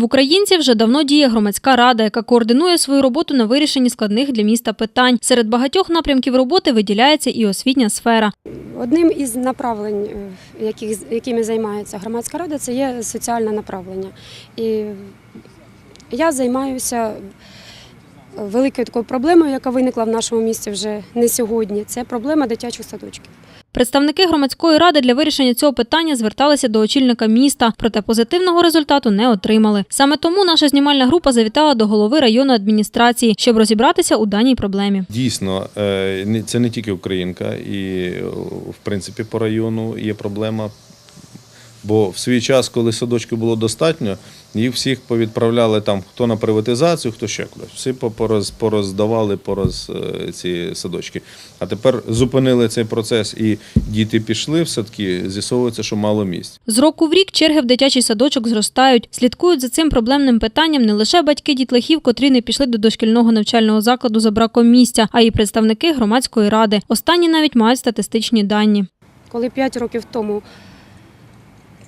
В українці вже давно діє громадська рада, яка координує свою роботу на вирішенні складних для міста питань. Серед багатьох напрямків роботи виділяється і освітня сфера. Одним із направлень, е, якими займається громадська рада, це є соціальне направлення. І я займаюся великою такою проблемою, яка виникла в нашому місті вже не сьогодні. Це проблема дитячих садочків. Представники громадської ради для вирішення цього питання зверталися до очільника міста, проте позитивного результату не отримали. Саме тому наша знімальна група завітала до голови районної адміністрації, щоб розібратися у даній проблемі. Дійсно, е, це не тільки Українка, і е, в принципі по району є проблема. Бо в свій час, коли садочків було достатньо, їх всіх повідправляли там хто на приватизацію, хто ще кудись. Всі по- пороз, пороздавали пороз е, ці садочки. А тепер зупинили цей процес, і діти пішли в садки. З'ясовується, що мало місць. З року в рік черги в дитячий садочок зростають. Слідкують за цим проблемним питанням не лише батьки дітлахів, котрі не пішли до дошкільного навчального закладу за браком місця, а й представники громадської ради. Останні навіть мають статистичні дані. Коли 5 років тому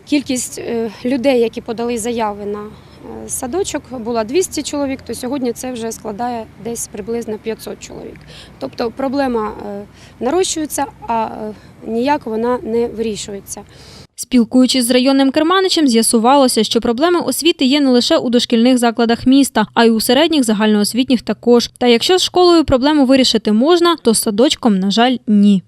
кількість е, людей, які подали заяви на е, садочок, була 200 чоловік, то сьогодні це вже складає десь приблизно 500 чоловік. Тобто проблема е, нарощується, а ніяк вона не вирішується. Спілкуючись з районним керманичем, з'ясувалося, що проблеми освіти є не лише у дошкільних закладах міста, а й у середніх загальноосвітніх також. Та якщо з школою проблему вирішити можна, то з садочком, на жаль, ні.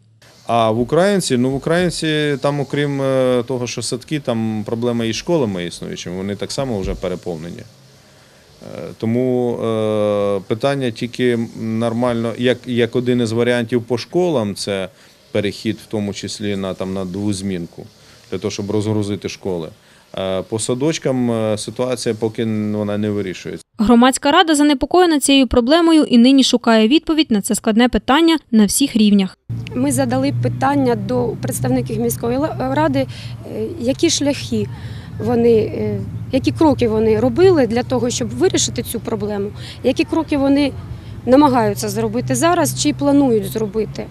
А в Українці, ну в Українці, там, окрім е, того, що садки, там проблема і школами існуючими, вони так само вже переповнені. Е, Тому е, питання тільки нормально, як, як один із варіантів по школам, це перехід, в тому числі на, там, на двозмінку, для того, щоб розгрузити школи. По садочкам ситуація поки вона не вирішується. Громадська рада занепокоєна цією проблемою і нині шукає відповідь на це складне питання на всіх рівнях. Ми задали питання до представників міської ради, е, які шляхи вони, е, які кроки вони робили для того, щоб вирішити цю проблему, які кроки вони намагаються зробити зараз чи планують зробити.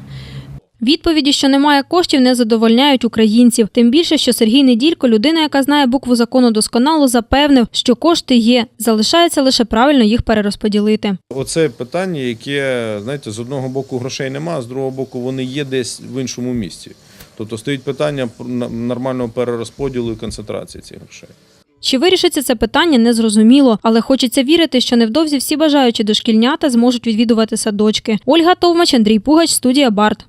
Відповіді, що немає коштів, не задовольняють українців. Тим більше, що Сергій Неділько, людина, яка знає букву закону досконало, запевнив, що кошти є. Залишається лише правильно їх перерозподілити. Оце питання, яке, знаєте, з одного боку грошей нема, з другого боку вони є десь в іншому місці. Тобто стоїть питання нормального перерозподілу і концентрації цих грошей. Чи вирішиться це питання, незрозуміло, але хочеться вірити, що невдовзі всі бажаючі дошкільнята зможуть відвідувати садочки. Ольга Товмач, Андрій Пугач, студія Барт.